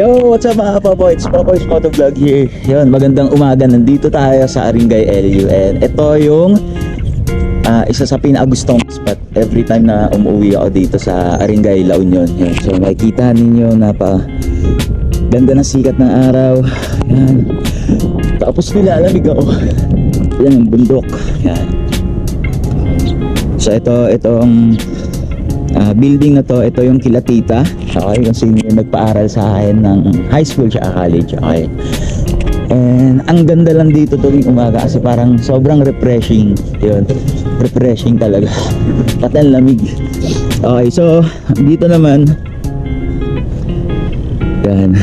Yo, what's up mga Popoy? It's Popoy's Motovlog here. Yun, magandang umaga. Nandito tayo sa Aringay LU. Ito yung ah, isa sa pinakagustong spot every time na umuwi ako dito sa Aringay, La Union. Yun. So makikita ninyo na pa ganda ng sikat ng araw. Yan. Tapos nilalamig ako. Yan ang bundok. Yan. So ito, itong Ah, building na to, ito yung Kilatita. Okay, kung sino yung nagpaaral sa akin ng high school siya college. Okay. And ang ganda lang dito tuwing umaga kasi parang sobrang refreshing. Yun. Refreshing talaga. Pati lamig. Okay, so dito naman yan.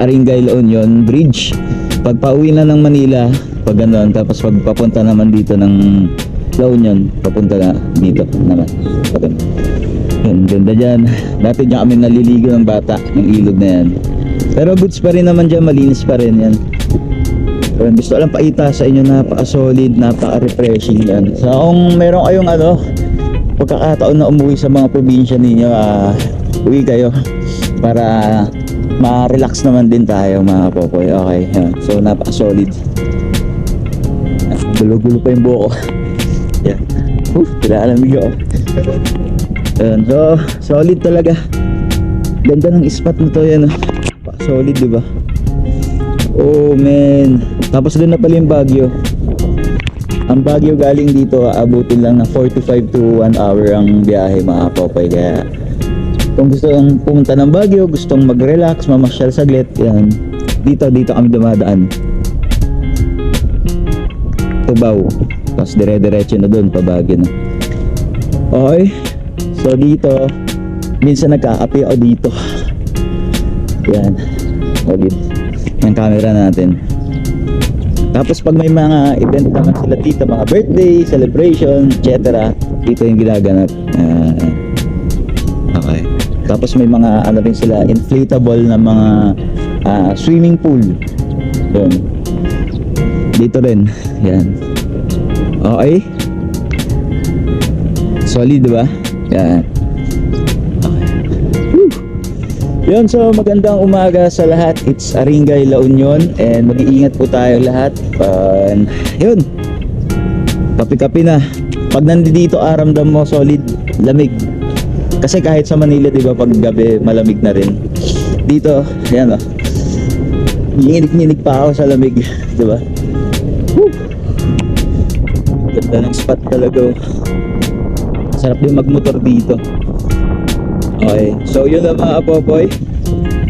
Aringay La Union Bridge. Pag pauwi na ng Manila, pag ganun, tapos pag papunta naman dito ng La Union, papunta na dito naman. Ganun. Yun, ganda dyan. Dati dyan kami naliligo ng bata, yung ilog na yan. Pero goods pa rin naman dyan, malinis pa rin yan. Yun, gusto lang paita sa inyo, napaka-solid, napaka-refreshing yan. So kung meron kayong ano, pagkakataon na umuwi sa mga probinsya ninyo, ah, uwi kayo para ma-relax naman din tayo mga popoy. Okay, yan. so napaka-solid. Ah, Gulo-gulo pa yung buhok yan. Uf, kailangan ako. Ayan, so solid talaga. Ganda ng spot na to yan. Pa- Solid, di ba? Oh, man. Tapos doon na pala yung Baguio. Ang Baguio galing dito, aabutin lang na 45 to 1 hour ang biyahe mga popay. Kaya kung gusto kong pumunta ng Baguio, gustong mag-relax, mamasyal saglit, yan. Dito, dito kami dumadaan. Tubaw. Tapos dire-diretso na doon, pa Baguio na. Okay. So dito, minsan nagkakape ako dito. Yan. Solid. Yung camera natin. Tapos pag may mga event naman sila dito, mga birthday, celebration, etc. Dito yung ginaganap. Ayan. okay. Tapos may mga ano rin sila, inflatable na mga ah, swimming pool. Yun. Dito rin. Yan. Okay. Solid, di ba? Yan. Yun, so magandang umaga sa lahat. It's Aringay La Union and mag-iingat po tayo lahat. And yun. Kapi-kapi na. Pag nandito aramdam mo solid lamig. Kasi kahit sa Manila, 'di ba, pag gabi malamig na rin. Dito, yan oh. Nginig-nginig pa ako sa lamig, 'di ba? Ganda ng spot talaga. oh. Sarap din magmotor dito. Okay. So, yun lang mga apopoy.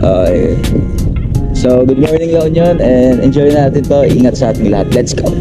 Okay. So, good morning La Union and enjoy natin to. Ingat sa ating lahat. Let's go.